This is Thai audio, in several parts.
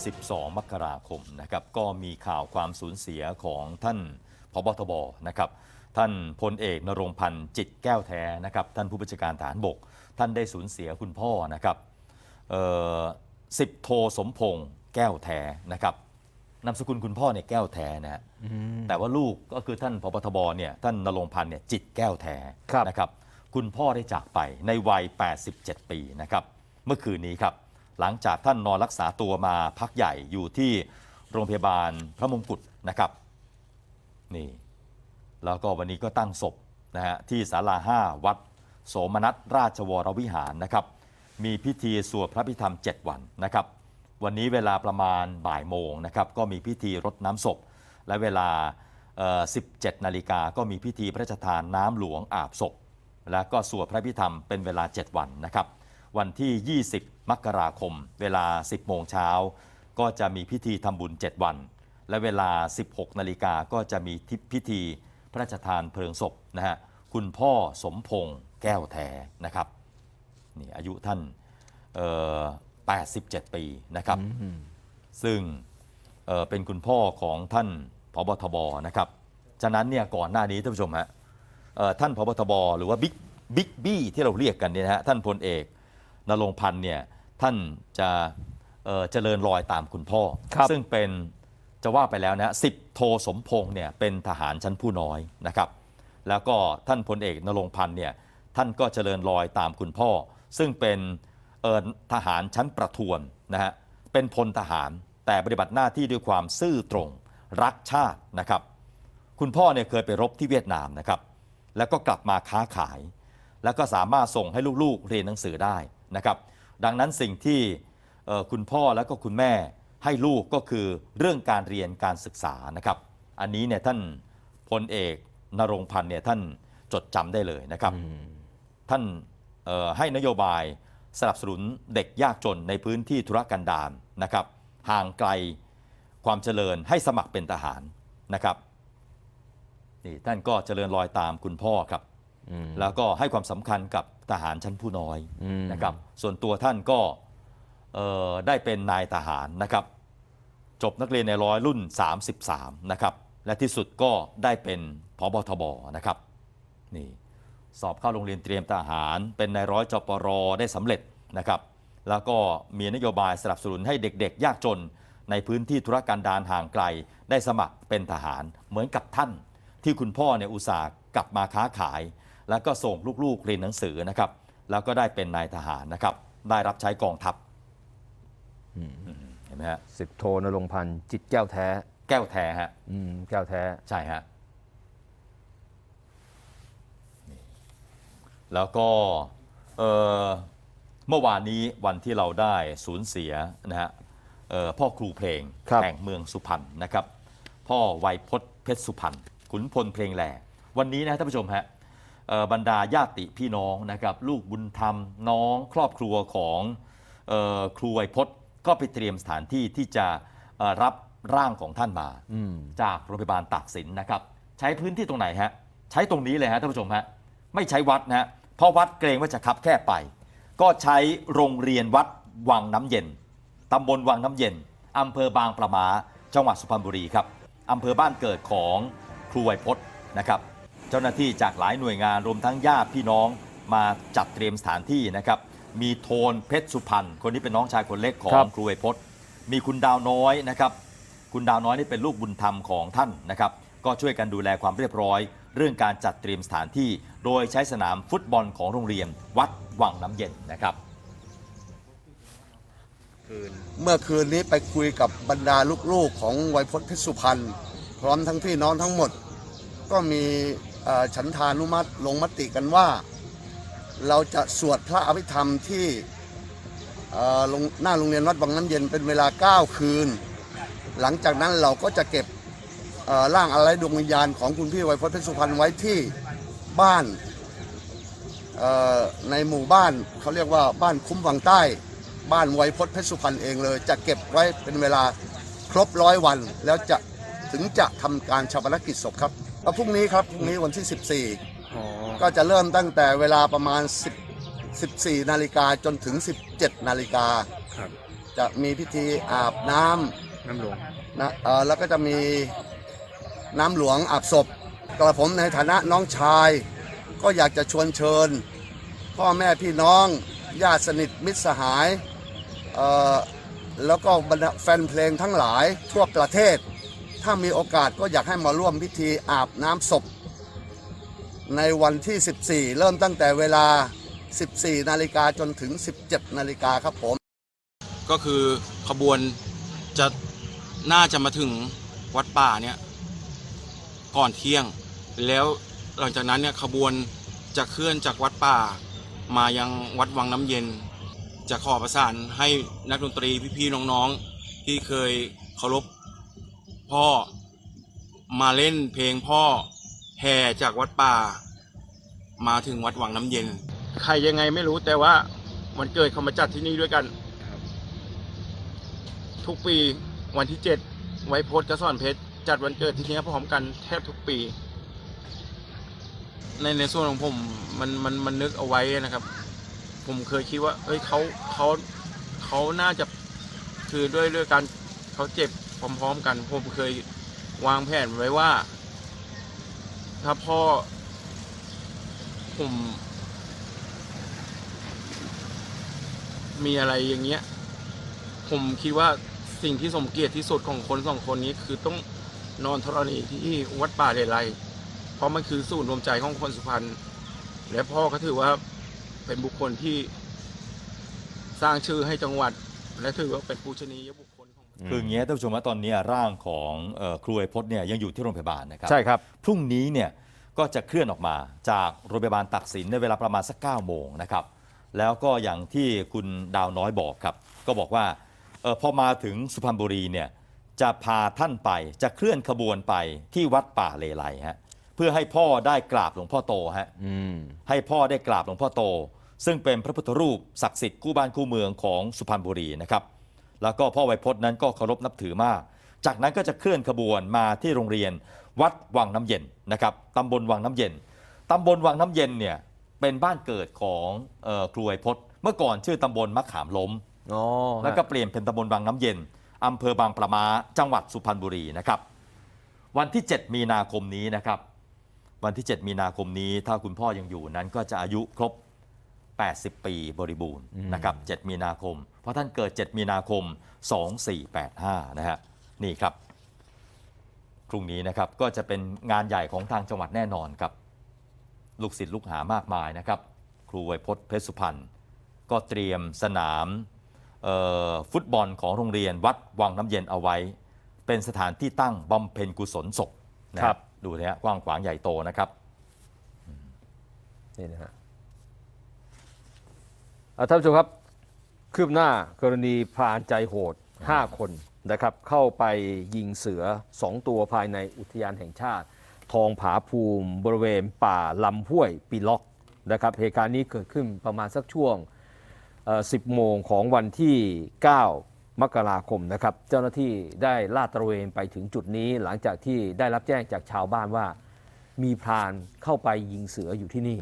12 มกราคมนะครับก็มีข่าวความสูญเสียของท่านพบทบนะครับท่านพลเอกนรงค์พันธ์จิตแก้วแท้นะครับท่านผู้บัญชาการฐานบก ท่านได้สูญเสียคุณพ่อนะครับเอ่อสิบโทสมพงษ์แก้วแท้นะครับนามสกุลคุณพ่อเนี่ยแก้วแท้นะฮะแต่ว่าลูกก็คือท่านพบทบเนี่ยท่านนรงค์พันธ์เนี่ยจิตแก้วแท้ครับนะครับคุณพ่อได้จากไปในวัย 87 ปีนะครับเมื่อคืนนี้ครับ หลังจากท่านนอนรักษาตัวมาพักใหญ่อยู่ที่โรงพยาบาลพระมงกุฎนะครับนี่แล้วก็วันนี้ก็ตั้งศพนะฮะที่ศาลา5วัด โสมนัสราชวรวิหารนะครับ มีพิธีสวดพระพิธรรม 7 วันนะครับ วันนี้เวลาประมาณบ่ายโมงนะครับก็มีพิธีรดน้ำศพ และเวลา 17 นาฬิกาก็มีพิธีพระราชทานน้ำหลวงอาบศพ แล้วก็สวดพระพิธรรมเป็นเวลา 7 วันนะครับ วันที่ 20 มกราคม เวลา 10 โมงเช้า ก็จะมีพิธีทำบุญ 7 วัน และเวลา 16 นาฬิกาก็จะมีพิธีพระราชทานเพลิงศพนะฮะคุณพ่อสมพงษ์แก้วแท้นะครับนี่อายุท่านเอ่อ87 ปีนะครับ ซึ่งเอ่อเป็นคุณพ่อของท่านพบทบนะครับ ฉะนั้นเนี่ยก่อนหน้านี้ท่านผู้ชมฮะเอ่อท่านพบทบหรือว่าบิ๊กบิ๊กบี้ที่เราเรียกกันเนี่ยนะฮะท่านพลเอก นรงค์พันธ์เนี่ยท่านจะเอ่อเจริญรอยตามคุณพ่อครับซึ่งเป็นจะว่าไปแล้วนะสิบโทสมพงษ์เนี่ยเป็นทหารชั้นผู้น้อยนะครับ แล้วก็ท่านพลเอกนรงค์พันธ์เนี่ยท่านก็เจริญรอยตามคุณพ่อ ซึ่งเป็นเอ่อทหารชั้นประทวนนะฮะเป็นพลทหารแต่ปฏิบัติหน้าที่ด้วยความซื่อตรงรักชาตินะครับ คุณพ่อเนี่ยเคยไปรบที่เวียดนามนะครับ แล้วก็กลับมาค้าขาย แล้วก็สามารถส่งให้ลูกๆเรียนหนังสือได้ นะครับ ดังนั้นสิ่งที่เอ่อคุณพ่อแล้วก็คุณแม่ให้ลูกก็คือเรื่องการเรียนการศึกษานะครับ อันนี้เนี่ยท่านพลเอกนรงค์พันธ์เนี่ยท่านจดจำได้เลยนะครับ ท่านเอ่อให้นโยบายสนับสนุนเด็กยากจนในพื้นที่ธุรกันดารนะครับ ห่างไกลความเจริญให้สมัครเป็นทหารนะครับนี่ท่านก็เจริญรอยตามคุณพ่อครับอืม แล้วก็ให้ความสำคัญกับทหารชั้นผู้น้อยอืมนะครับส่วนตัวท่านก็เอ่อได้เป็นนายทหารนะครับจบนักเรียนในร้อยรุ่น 33นะครับและที่สุดก็ได้เป็นพบทบนะครับนี่สอบเข้าโรงเรียนเตรียมทหาร เป็นนายร้อยจปรได้สำเร็จนะครับแล้วก็มีนโยบายสนับสนุนให้เด็ก ๆ ยากจนในพื้นที่ธุรกันดารห่างไกล ได้สมัครเป็นทหารเหมือนกับท่าน ที่คุณพ่อเนี่ยอุตส่าห์กลับมาค้าขาย แล้วก็ส่งลูกๆเรียนหนังสือนะครับ แล้วก็ได้เป็นนายทหารนะครับ ได้รับใช้กองทัพอืมเห็นไหมฮะสิบโทนรงค์พันธ์จิตแก้วแท้ แก้วแท้ฮะอืมแก้วแท้ ใช่ฮะนี่แล้วก็เอ่อเมื่อวานนี้วันที่เราได้สูญเสียนะฮะเอ่อพ่อครูเพลงครับแห่งเมืองสุพรรณนะครับ พ่อไวยพจน์เพชรสุพรรณขุนพลเพลงแหล่วันนี้นะท่านผู้ชมฮะเอ่อ บรรดาญาติพี่น้องนะครับลูกบุญธรรมน้องครอบครัวของเออครูไวยพจน์ก็ไปเตรียมสถานที่ที่จะเอ่อรับร่างของท่านมาอืมจากโรงพยาบาลตากสินนะครับ ใช้พื้นที่ตรงไหนฮะใช้ตรงนี้เลยฮะท่านผู้ชมฮะไม่ใช้วัดนะฮะเพราะวัดเกรงว่าจะคับแคบไป ก็ใช้โรงเรียนวัดวังน้ำเย็นตำบลวังน้ำเย็นอำเภอบางประมาจังหวัดสุพรรณบุรีครับอำเภอบ้านเกิดของครูไวยพจน์นะครับ เจ้าหน้าที่จากหลายหน่วยงานรวมทั้งญาติพี่น้องมาจัดเตรียมสถานที่นะครับ มีโทนเพชรสุพรรณคนนี้เป็นน้องชายคนเล็กขอครังบครูไวยพจน์มีคุณดาวน้อยนะครับ คุณดาวน้อยนี่เป็นลูกบุญธรรมของท่านนะครับ ก็ช่วยกันดูแลความเรียบร้อย เรื่องการจัดเตรียมสถานที่ โดยใช้สนามฟุตบอลของโรงเรียน วัดวังน้ำเย็นนะครับ เมื่อคืนนี้ไปคุยกับบรรดาลูกๆของไวยพจน์เพชรสุพรรณพร้อมทั้งพี่น้องทั้งหมด ก็มีเอ่อ ฉันทานุมัติลงมติกันว่า เราจะสวดพระอภิธรรมที่หน้าโรงเรียนวัดวังน้ำเย็นเป็นเวลา 9 คืน หลังจากนั้นเราก็จะเก็บร่างอะไรดวงวิญญาณของคุณพี่ไวยพจน์เพชรสุพรรณไว้ที่บ้านในหมู่บ้านเขาเรียกว่าบ้านคุ้มวังใต้ บ้านไวยพจน์เพชรสุพรรณเองเลย จะเก็บไว้เป็นเวลาครบร้อยวัน แล้วจะถึงจะทำการชาปนกิจศพครับ แล้วพรุ่งนี้ครับพรุ่งนี้วันที่14 ก็จะเริ่มตั้งแต่เวลาประมาณ10 14นาฬิกาจนถึง 17นาฬิกาจะมีพิธีอาบน้ำน้ำหลวงนะเอ่อแล้วก็จะมีน้ำหลวงอาบศพกระผมในฐานะน้องชาย ก็อยากจะชวนเชิญ พ่อแม่พี่น้องญาติสนิทมิตรสหายเอ่อแล้วก็บรรดาแฟนเพลงทั้งหลายทั่วประเทศ ถ้ามีโอกาสก็อยากให้มาร่วมพิธีอาบน้ำศพ ในวันที่ 14 เริ่มตั้งแต่เวลา 14 นาฬิกาจนถึง 17 นาฬิกาครับผม ก็คือขบวนจะน่าจะมาถึงวัดป่าเนี่ยก่อนเที่ยง แล้วหลังจากนั้นเนี่ยขบวนจะเคลื่อนจากวัดป่า มายังวัดวังน้ำเย็น จะขอประสานให้นักดนตรีพี่ๆน้องๆ ที่เคยเคารพ พ่อ มาเล่นเพลงพ่อแห่จากวัดป่า มาถึงวัดวังน้ำเย็น ใครยังไงไม่รู้แต่ว่าวันเกิดเขามาจัดที่นี่ด้วยกัน ทุกปีวันที่เจ็ดไว้โพสต์กระสอนเพชรจัดวันเกิดที่นี้พร้อมกันแทบทุกปี ในในส่วนของผมมันมันมันนึกเอาไว้นะครับ ผมเคยคิดว่า เอ้ยเขาเขาเขาน่าจะคือด้วยด้วยการเขาเจ็บ พร้อมๆกัน ผมเคยวางแผนไว้ว่า ถ้าพ่อ ผม มีอะไรอย่างเงี้ย ผมคิดว่าสิ่งที่สมเกียรติที่สุดของคนสองคนนี้คือต้องนอนธรณีที่วัดป่าเลไลเพราะมันคือศูนย์รวมใจของคนสุพรรณและพ่อก็ถือว่าเป็นบุคคลที่สร้างชื่อให้จังหวัด และถือว่าเป็นปูชนียบุคคล คืออย่างเงี้ยท่านผู้ชมว่าตอนเนี้ยร่างของเอ่อครูไอพจน์เนี่ยยังอยู่ที่โรงพยาบาลนะครับใช่ครับ พรุ่งนี้เนี่ยก็จะเคลื่อนออกมาจากโรงพยาบาลตักสินในเวลาประมาณสัก9โมงนะครับแล้วก็อย่างที่คุณดาวน้อยบอกครับ ก็บอกว่าเออพอมาถึงสุพรรณบุรีเนี่ยจะพาท่านไปจะเคลื่อนขบวนไปที่วัดป่าเลไลฮะเพื่อให้พ่อได้กราบหลวงพ่อโตฮะอืมให้พ่อได้กราบหลวงพ่อโต ซึ่งเป็นพระพุทธรูปศักดิ์สิทธิ์คู่บ้านคู่เมืองของสุพรรณบุรีนะครับ แล้วก็พ่อไวยพจน์นั้นก็เคารพนับถือมาก จากนั้นก็จะเคลื่อนขบวนมาที่โรงเรียน วัดวังน้ำเย็นนะครับตำบลวังน้ำเย็นตำบลวังน้ำเย็นเนี่ยเป็นบ้านเกิดของเอ่อครูไวยพจน์เมื่อก่อนชื่อตำบลมะขามล้มอ๋อแล้วก็เปลี่ยนเป็นตำบลวังน้ำเย็นอำเภอบางปะมาจังหวัดสุพรรณบุรีนะครับ วันที่ 7 มีนาคมนี้นะครับ วันที่ 7 มีนาคมนี้ ถ้าคุณพ่อยังอยู่นั้นก็จะอายุครบ 80 ปีบริบูรณ์นะครับ 7 มีนาคม เพราะท่านเกิด 7 มีนาคม 2485 นะฮะ นี่ครับ พรุ่งนี้นะครับก็จะเป็นงานใหญ่ของทางจังหวัดแน่นอนครับ ลูกศิษย์ลูกหามากมายนะครับ ครูไวยพจน์เพชรสุพรรณก็เตรียมสนามเอ่อฟุตบอลของโรงเรียนวัดวังน้ำเย็นเอาไว้ เป็นสถานที่ตั้งบำเพ็ญกุศลศพนะครับ ดูนะฮะกว้างขวางใหญ่โตนะครับนี่นะฮะอะ ท่านผู้ชมครับคืบหน้ากรณีพรานใจโหด 5 คนนะครับเข้าไปยิงเสือ 2 ตัวภายในอุทยานแห่งชาติ ทองผาภูมิ บริเวณป่าลำห้วยปีล็อกนะครับเหตุการณ์นี้เกิดขึ้นประมาณสักช่วง 10 โมงของวันที่ 9 มกราคมนะครับเจ้าหน้าที่ได้ลาดตระเวนไปถึงจุดนี้ หลังจากที่ได้รับแจ้งจากชาวบ้านว่า มีพรานเข้าไปยิงเสืออยู่ที่นี่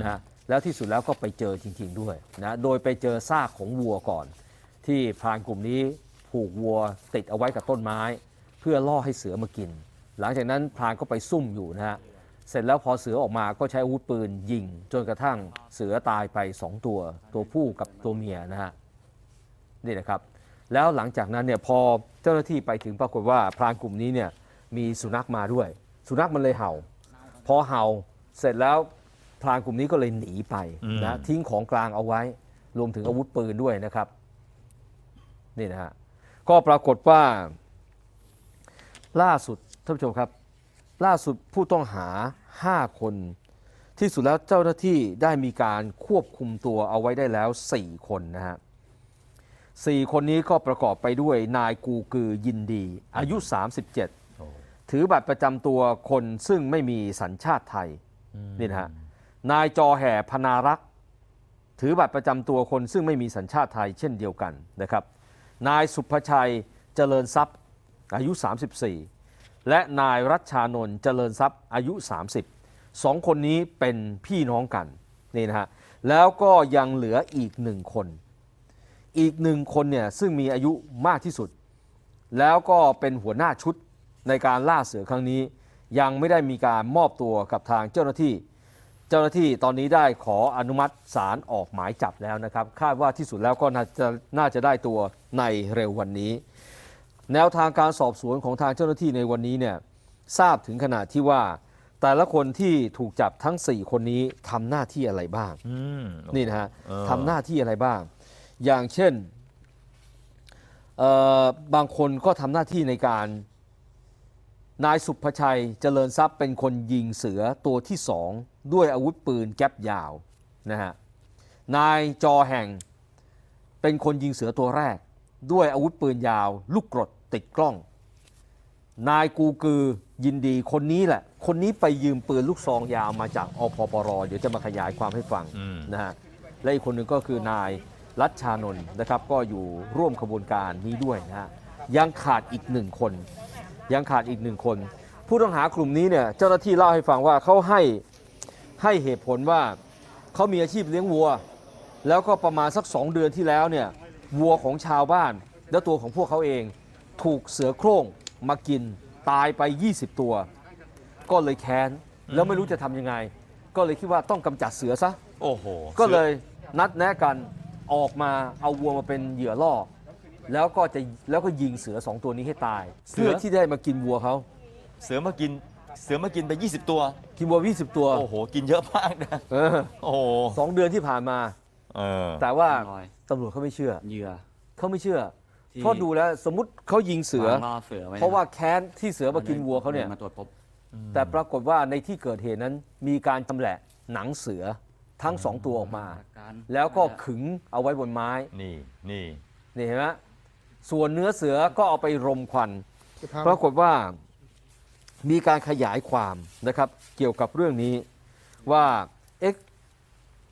นะฮะ แล้วที่สุดแล้วก็ไปเจอจริง ๆด้วยนะโดยไปเจอซากของวัวก่อน ที่พรานกลุ่มนี้ผูกวัวติดเอาไว้กับต้นไม้ เพื่อล่อให้เสือมากิน หลังจากนั้นพรานก็ไปซุ่มอยู่นะฮะเสร็จแล้วพอเสือออกมาก็ใช้อาวุธปืนยิง จนกระทั่งเสือตายไป 2 ตัว ตัวผู้กับตัวเมียนะฮะนี่นะครับ แล้วหลังจากนั้นเนี่ยพอเจ้าหน้าที่ไปถึงปรากฏว่าพรานกลุ่มนี้เนี่ยมีสุนัขมาด้วย สุนัขมันเลยเห่า พอเห่าเสร็จแล้ว พรานกลุ่มนี้ก็เลยหนีไปอืมนะทิ้งของกลางเอาไว้ รวมถึงอาวุธปืนด้วยนะครับนี่นะฮะก็ปรากฏว่า ล่าสุดท่านผู้ชมครับ ล่าสุดผู้ต้องหา 5 คน ที่สุดแล้วเจ้าหน้าที่ได้มีการควบคุมตัวเอาไว้ได้แล้ว 4 คนนะฮะสี่คนนี้ก็ประกอบไปด้วยนายกูกือยินดี อายุ 37 ถือบัตรประจำตัวคนซึ่งไม่มีสัญชาติไทยนี่นะฮะ นายจอแห่พนารักษ์ถือบัตรประจำตัวคนซึ่งไม่มีสัญชาติไทยเช่นเดียวกันนะครับ นายสุภชัยเจริญทรัพย์อายุ 34 และนายรัชชานนท์เจริญทรัพย์อายุ 30สองคนนี้เป็นพี่น้องกันนี่นะฮะแล้วก็ยังเหลืออีกหนึ่งคน อีกหนึ่งคนเนี่ยซึ่งมีอายุมากที่สุด แล้วก็เป็นหัวหน้าชุดในการล่าเสือครั้งนี้ ยังไม่ได้มีการมอบตัวกับทางเจ้าหน้าที่ เจ้าหน้าที่ตอนนี้ได้ขออนุมัติศาลออกหมายจับแล้วนะครับ คาดว่าที่สุดแล้วก็น่าจะน่าจะได้ตัวในเร็ววันนี้ แนวทางการสอบสวนของทางเจ้าหน้าที่ในวันนี้เนี่ยทราบถึงขนาดที่ว่า แต่ละคนที่ถูกจับทั้ง 4 คนนี้ทำหน้าที่อะไรบ้างอืม นี่นะฮะเออ ทำหน้าที่อะไรบ้าง อย่างเช่นเอ่อบางคนก็ทำหน้าที่ในการ นายสุภชัยเจริญทรัพย์เป็นคนยิงเสือตัวที่สองด้วยอาวุธปืนแก๊ปยาวนะฮะนายจอแห่งเป็นคนยิงเสือตัวแรก ด้วยอาวุธปืนยาว ลูกกรดติดกล้อง นายกูกือยินดีคนนี้แหละ คนนี้ไปยืมปืนลูกซองยาวมาจากอพปรเดี๋ยวจะมาขยายความให้ฟังอืมนะฮะและอีกคนหนึ่งก็คือนายรัชชานนท์นะครับ ก็อยู่ร่วมขบวนการนี้ด้วยนะฮะยังขาดอีกหนึ่งคน ยังขาดอีกหนึ่งคน ผู้ต้องหากลุ่มนี้เนี่ยเจ้าหน้าที่เล่าให้ฟังว่าเขาให้ให้เหตุผลว่าเขามีอาชีพเลี้ยงวัว แล้วก็ประมาณสัก2เดือนที่แล้วเนี่ยวัวของชาวบ้าน และตัวของพวกเขาเอง ถูกเสือโคร่งมากินตายไป 20 ตัว ก็เลยแค้นแล้วไม่รู้จะทำยังไง ก็เลยคิดว่าต้องกำจัดเสือซะ โอ้โหก็เลยนัดแนะกันออกมาเอาวัวมาเป็นเหยื่อล่อ แล้วก็จะแล้วก็ยิงเสือสองตัวนี้ให้ตายเพื่อที่ได้มากินวัวเขาเสือมากินเสือมากินไป 20 ตัว กินวัว 20 ตัวโอ้โห กินเยอะมากนะเออโอ้โหสองเดือนที่ผ่านมา เออแต่ว่าลอยตำรวจเขาไม่เชื่อเหยื่อ เขาไม่เชื่อที่ เพราะดูแล้วสมมติเขายิงเสือ วางล่อเสือไว้นเพราะว่าแค้นที่เสือมากินวัวเขาเนี่ย มาตรวจพบ แต่ปรากฏว่าในที่เกิดเหตุนั้นมีการชำแหละหนังเสือทั้งสองตัวออกมาการแล้วก็ขึงเอาไว้บนไม้นี่นี่นี่เห็นไหม ส่วนเนื้อเสือก็เอาไปรมควันปรากฏว่ามีการขยายความนะครับ เกี่ยวกับเรื่องนี้ว่าเอ๊ะ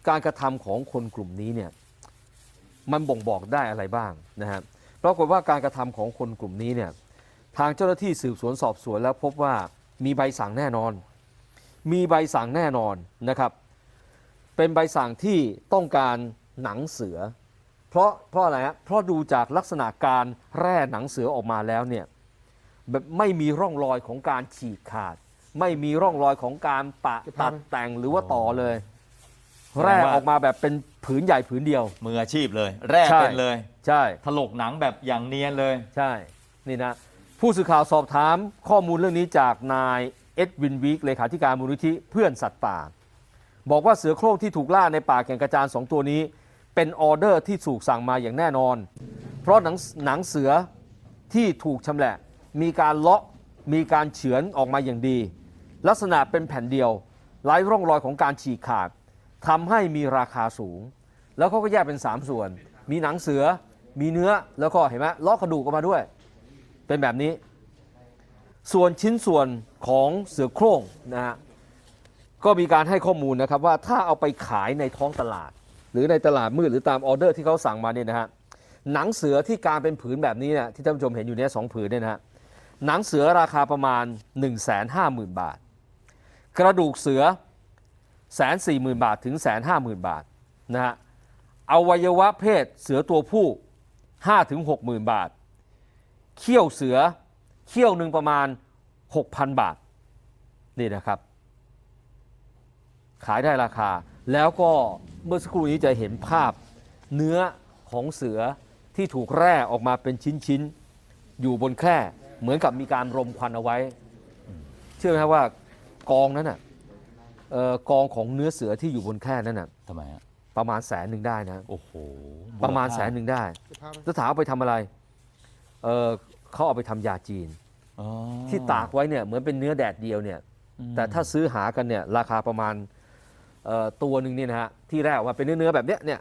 การกระทำของคนกลุ่มนี้เนี่ยมันบ่งบอกได้อะไรบ้างนะฮะปรากฏว่าการกระทำของคนกลุ่มนี้เนี่ยทางเจ้าหน้าที่สืบสวนสอบสวนแล้วพบว่ามีใบสั่งแน่นอน มีใบสั่งแน่นอนนะครับ เป็นใบสั่งที่ต้องการหนังเสือ เพราะเพราะอะไรฮะเพราะดูจากลักษณะการแร่หนังเสือออกมาแล้วเนี่ยแบบไม่มีร่องรอยของการฉีกขาด ไม่มีร่องรอยของการปะตัดแต่งหรือว่าต่อเลย แร่ออกมาแบบเป็นผืนใหญ่ผืนเดียว มืออาชีพเลย แร่ใช่เป็นเลย ใช่ถลกหนังแบบอย่างเนียนเลย ใช่นี่นะผู้สื่อข่าวสอบถามข้อมูลเรื่องนี้จากนายเอ็ดวินวีกเลขาธิการมูลนิธิเพื่อนสัตว์ป่า บอกว่าเสือโคร่งที่ถูกล่าในป่าแก่งกระจานสองตัวนี้ เป็นออเดอร์ที่ถูกสั่งมาอย่างแน่นอน เพราะหนังหนังเสือที่ถูกชำแหละ มีการเลาะมีการเฉือนออกมาอย่างดี ลักษณะเป็นแผ่นเดียวไร้ร่องรอยของการฉีกขาดทำให้มีราคาสูง แล้วเขาก็แยกเป็น 3 ส่วน มีหนังเสือมีเนื้อแล้วก็เห็นไหมเลาะกระดูกออกมาด้วย เป็นแบบนี้ ส่วนชิ้นส่วนของเสือโคร่งนะฮะก็มีการให้ข้อมูลนะครับว่าถ้าเอาไปขายในท้องตลาด หรือในตลาดมืดหรือตามออเดอร์ที่เขาสั่งมาเนี่ยนะฮะหนังเสือที่การเป็นผืนแบบนี้เนี่ยที่ท่านผู้ชมเห็นอยู่เนี่ยสองผืนเนี่ยนะฮะหนังเสือราคาประมาณ 1 5 0 0 0 0 บาท กระดูกเสือแสนสี่หมื่นบาทถึงแสนห้าหมื่นบาทนะฮะอวัยวะเพศเสือตัวผู้5ถึง6หมื่นบาท เขี้ยวเสือเขี้ยวหนึ่งประมาณ6,000บาท นี่นะครับ ขายได้ราคา แล้วก็เมื่อสักครู่นี้จะเห็นภาพเนื้อของเสือที่ถูกแร่ออกมาเป็นชิ้นๆ อยู่บนแคร่เหมือนกับมีการรมควันเอาไว้ เชื่อไหมครับว่ากองนั้นน่ะเอ่อกองของเนื้อเสือที่อยู่บนแคร่นั้นน่ะทำไมฮะประมาณแสนหนึ่งได้นะโอ้โหประมาณแสนหนึ่งได้จะถามเอาไปทำอะไรเออเขาเอาไปทำยาจีนอ๋อที่ตากไว้เนี่ยเหมือนเป็นเนื้อแดดเดียวเนี่ยอืมแต่ถ้าซื้อหากันเนี่ยราคาประมาณเอ่อ ตัวหนึ่งเนี่ยนะฮะที่แรกออกมาเป็นเนื้อๆแบบเนี้ยเนี่ย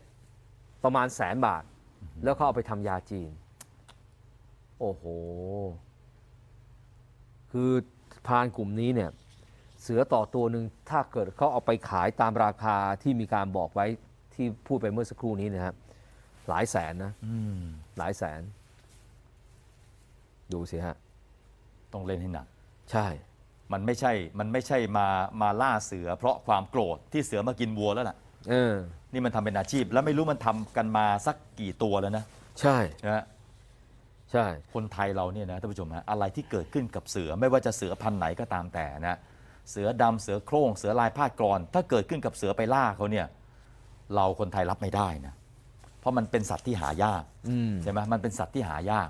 ประมาณแสนบาท แล้วเขาเอาไปทำยาจีน โอ้โห คือพรานกลุ่มนี้เนี่ยเสือต่อตัวหนึ่งถ้าเกิดเขาเอาไปขายตามราคาที่มีการบอกไว้ที่พูดไปเมื่อสักครู่นี้นะครับหลายแสนนะอืมหลายแสน ดูสิฮะ ต้องเล่นให้หนัก ใช่ มันไม่ใช่มันไม่ใช่มามาล่าเสือ เพราะความโกรธที่เสือมากินวัวแล้วล่ะเออ นี่มันทำเป็นอาชีพ แล้วไม่รู้มันทำกันมาสักกี่ตัวแล้วนะใช่ นะฮะใช่ คนไทยเราเนี่ยนะท่านผู้ชมฮะอะไรที่เกิดขึ้นกับเสือไม่ว่าจะเสือพันธุ์ไหนก็ตามแต่นะเสือดำเสือโคร่งเสือลายพาดกรอน ถ้าเกิดขึ้นกับเสือไปล่าเขาเนี่ยเราคนไทยรับไม่ได้นะเพราะมันเป็นสัตว์ที่หายากอืม ใช่ไหมมันเป็นสัตว์ที่หายาก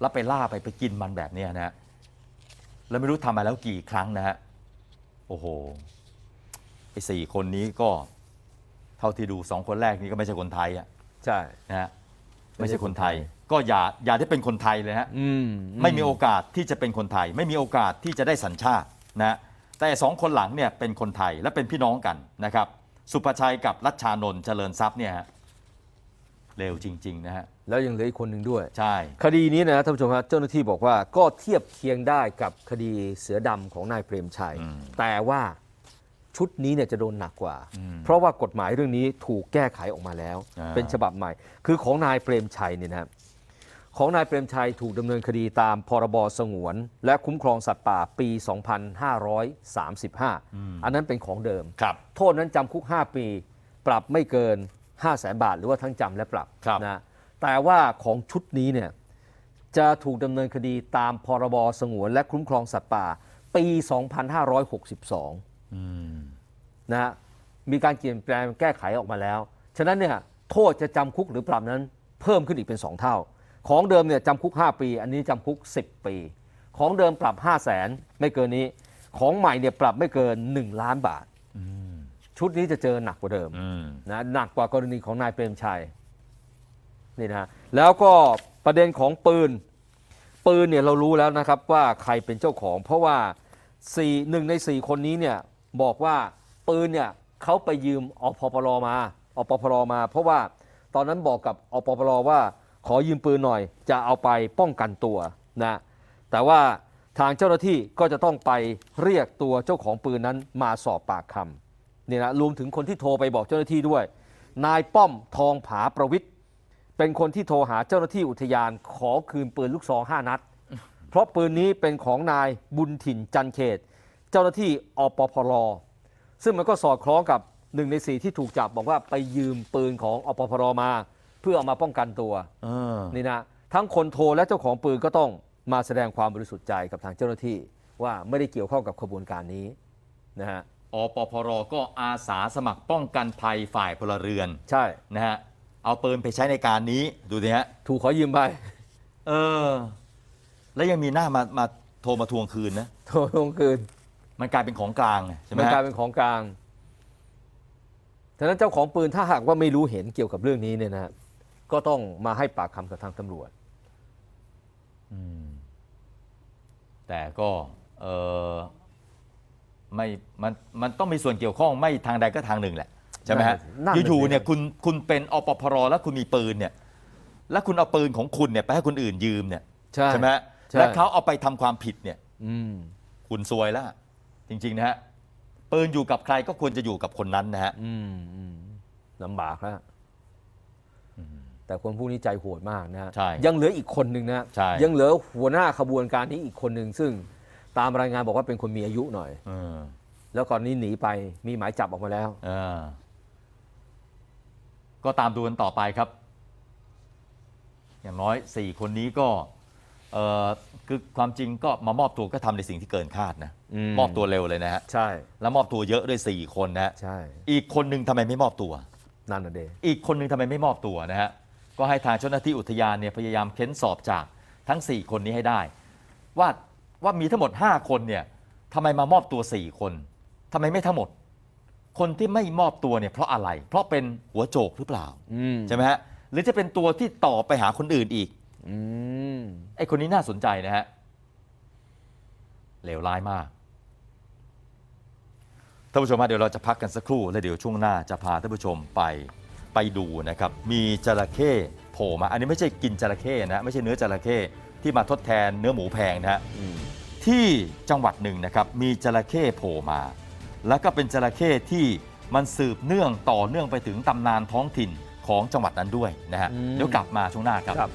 แล้วไปล่าไปไปกินมันแบบเนี้ยนะฮะ แล้วไม่รู้ทำมาแล้วกี่ครั้งนะฮะ โอ้โห ไอ้สี่คนนี้ก็ เท่าที่ดูสองคนแรกนี้ก็ไม่ใช่คนไทยอะใช่ นะฮะ ไม่ใช่คนไทย ก็อย่าอย่าได้เป็นคนไทยเลยฮะ อืมไม่มีโอกาสที่จะเป็นคนไทย ไม่มีโอกาสที่จะได้สัญชาตินะแต่สองคนหลังเนี่ยเป็นคนไทยและเป็นพี่น้องกันนะครับ สุภชัยกับรัชชานนท์เจริญทรัพย์เนี่ยฮะ เร็วจริงๆนะฮะแล้วยังเหลืออีกคนหนึ่งด้วย ใช่ คดีนี้นะท่านผู้ชมครับเจ้าหน้าที่บอกว่าก็เทียบเคียงได้กับคดีเสือดำของนายเปรมชัย อืม แต่ว่าชุดนี้เนี่ยจะโดนหนักกว่า อืม เพราะว่ากฎหมายเรื่องนี้ถูกแก้ไขออกมาแล้ว อ่า เป็นฉบับใหม่ คือของนายเปรมชัยเนี่ยนะครับของนายเปรมชัยถูกดำเนินคดีตามพรบสงวน และคุ้มครองสัตว์ป่าปี 2535 อันนั้นเป็นของเดิม ครับ โทษนั้นจำคุก 5 ปี ปรับไม่เกิน 5 0 0แสนบาท หรือว่าทั้งจำและปรับครับนะแต่ว่าของชุดนี้เนี่ยจะถูกดำเนินคดีตามพรบสงวนและคุ้มครองสัตว์ป่า ปี 2562อืมนะฮะมีการเปลี่ยนแปลงแก้ไขออกมาแล้ว ฉะนั้นเนี่ยโทษจะจำคุกหรือปรับนั้นเพิ่มขึ้นอีกเป็น 2 เท่า ของเดิมเนี่ยจำคุก 5 ปี อันนี้จำคุก 10 ปี ของเดิมปรับ 5 0 0แสนไม่เกินนี้ ของใหม่เนี่ยปรับไม่เกิน 1 ล้านบาทอืม ชุดนี้จะเจอหนักกว่าเดิมอืมนะหนักกว่ากรณีของนายเปรมชัยนี่นะฮะแล้วก็ประเด็นของปืน ปืนเนี่ยเรารู้แล้วนะครับว่าใครเป็นเจ้าของ เพราะว่าสี่หนึ่งในสี่คนนี้เนี่ยบอกว่าปืนเนี่ยเขาไปยืมอพปรมาอปพรมา เพราะว่าตอนนั้นบอกกับอปพรว่าขอยืมปืนหน่อย จะเอาไปป้องกันตัวนะแต่ว่าทางเจ้าหน้าที่ก็จะต้องไปเรียกตัวเจ้าของปืนนั้นมาสอบปากคำ เนี่ยนะรวมถึงคนที่โทรไปบอกเจ้าหน้าที่ด้วย นายป้อมทองผาประวิทย์เป็นคนที่โทรหาเจ้าหน้าที่อุทยานขอคืนปืนลูกซอง5นัด เพราะปืนนี้เป็นของนายบุญถิ่นจันเขต เจ้าหน้าที่อปพลซึ่งมันก็สอดคล้องกับหนึ่งในสี่ที่ถูกจับบอกว่าไปยืมปืนของอปพลมา เพื่อเอามาป้องกันตัวเออนี่นะทั้งคนโทรและเจ้าของปืนก็ต้องมาแสดงความบริสุทธิ์ใจกับทางเจ้าหน้าที่ ว่าไม่ได้เกี่ยวข้องกับขบวนการนี้นะฮะ อปพรก็อาสาสมัครป้องกันภัยฝ่ายพลเรือนใช่ นะฮะเอาปืนไปใช้ในการนี้ดูสิฮะถูกขอยืมไปเออ แล้วยังมีหน้ามามาโทรมาทวงคืนนะโทรทวงคืนมันกลายเป็นของกลางไงใช่ไหมมันฮะกลายเป็นของกลางฉะนั้นเจ้าของปืนถ้าหากว่าไม่รู้เห็นเกี่ยวกับเรื่องนี้เนี่ยนะฮะก็ต้องมาให้ปากคำกับทางตำรวจอืมแต่ก็เออ ไม่มันมันต้องมีส่วนเกี่ยวข้องไม่ทางใดก็ทางหนึ่งแหละใช่ไหมฮะนั่นน่ะสิ อยู่ๆเนี่ยคุณคุณเป็นอปพรแล้วคุณมีปืนเนี่ยแล้วคุณเอาปืนของคุณเนี่ยไปให้คนอื่นยืมเนี่ยใช่ ไหมฮะใช่ แล้วเขาเอาไปทำความผิดเนี่ย อืม คุณซวยแล้วจริง ๆ นะฮะปืนอยู่กับใครก็ควรจะอยู่กับคนนั้นนะฮะ อืมอืมลำบากแล้วแต่คนพวกนี้ใจโหดมากนะฮะใช่ยังเหลืออีกคนหนึ่งนะใช่ยังเหลือหัวหน้าขบวนการนี้อีกคนหนึ่งซึ่ง ตามรายงานบอกว่าเป็นคนมีอายุหน่อย เออแล้วก่อนนี้หนีไปมีหมายจับออกมาแล้ว เออก็ตามดูกันต่อไปครับ อย่างน้อยสี่คนนี้ก็เออคือความจริงก็มามอบตัวก็ทำในสิ่งที่เกินคาดนะอืม มอบตัวเร็วเลยนะฮะ ใช่แล้วมอบตัวเยอะด้วยสี่คนนะฮะใช่อีกคนหนึ่งทำไมไม่มอบตัว นั่นน่ะเดอีกคนหนึ่งทำไมไม่มอบตัวนะฮะ ก็ให้ทางเจ้าหน้าที่อุทยานเนี่ยพยายามเค้นสอบจากทั้ง 4 คนนี้ให้ได้ ว่า ว่ามีทั้งหมด 5 คนเนี่ยทำไมมามอบตัว 4 คนทำไมไม่ทั้งหมด คนที่ไม่มอบตัวเนี่ยเพราะอะไร เพราะเป็นหัวโจกหรือเปล่าอืมใช่ไหมฮะหรือจะเป็นตัวที่ต่อไปหาคนอื่นอีกอืมไอ้คนนี้น่าสนใจนะฮะเลวร้ายมากท่านผู้ชมฮะเดี๋ยวเราจะพักกันสักครู่ แล้วเดี๋ยวช่วงหน้าจะพาท่านผู้ชมไปไปดูนะครับ มีจระเข้โผล่มา อันนี้ไม่ใช่กินจระเข้นะ ไม่ใช่เนื้อจระเข้ที่มาทดแทนเนื้อหมูแพงนะฮะอืม ที่จังหวัดหนึ่งนะครับมีจระเข้โผล่มา แล้วก็เป็นจระเข้ที่มันสืบเนื่องต่อเนื่องไปถึงตำนานท้องถิ่นของจังหวัดนั้นด้วยนะฮะอืมเดี๋ยวกลับมาช่วงหน้าครับ ครับ